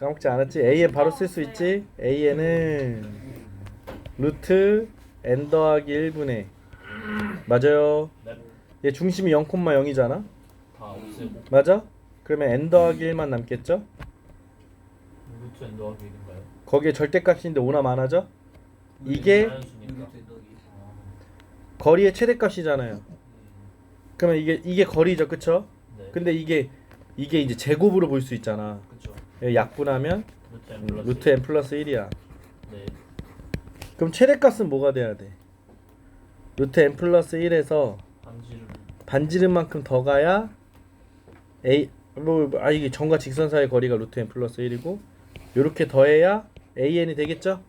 까먹지 않았지? AN 바로 쓸 수 있지? AN은 루트 n 더하기 1분의 맞아요. 네. 얘 중심이 0,0이잖아. 다 없애고 맞아? 그러면 n 더하기 1만 남겠죠? 루트 엔더 하기 인가요? 거기에 절대값인데 5나 많아져? 이게 자연수니까. 거리의 최대값이잖아요. 그러면 이게 이게 거리죠, 그쵸? 네. 근데 이게 이게 이제 제곱으로 볼 수 있잖아. 그쵸. 얘 약분하면 루트 엔 음, 플러스. 루트 n 플러스 1이야. 네. 그럼 최대값은 뭐가 돼야 돼? 루트 n 플러스 1에서 반지름. 반지름만큼 더 가야 a 뭐아 이게 점과 직선 사이의 거리가 루트 n 플러스 1이고 요렇게 더해야 an이 되겠죠?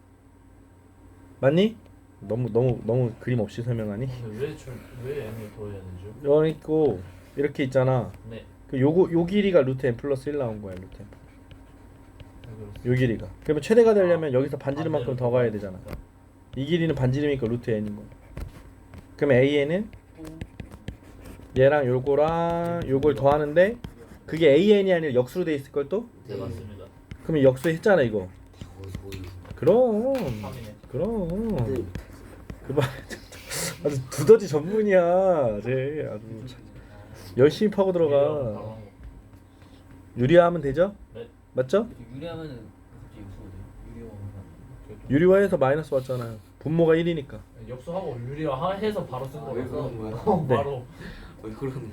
맞니? 너무 너무 너무 그림 없이 설명하니? 왜저왜 n을 더해야 되죠? 여기 있고 이렇게 있잖아. 네. 그 요거 요 길이가 루트 n 플러스 1 나온 거야 루트 n. 요 길이가. 그러면 최대가 되려면 여기서 반지름만큼 더 가야 되잖아. 이 길이는 반지름이니까 루트 n인 거야. 그럼 an은 얘랑 요거랑 요걸 더하는데 그게 an이 아니라 역수로 돼 있을 걸 또? 네 맞습니다. 그러면 역수 했잖아 이거. 그럼 3이네. 그럼 그봐 아주 두더지 전문이야. 쟤 아주 참 열심히 파고 들어가. 유리화하면 되죠? 네. 맞죠? 유리하면은 갑자기. 유리하면 유리화해서 마이너스 왔잖아요. 분모가 1이니까. 역수하고 유리화 해서 바로 쓴 아, 왜 거라서. 네. 바로 왜 그러는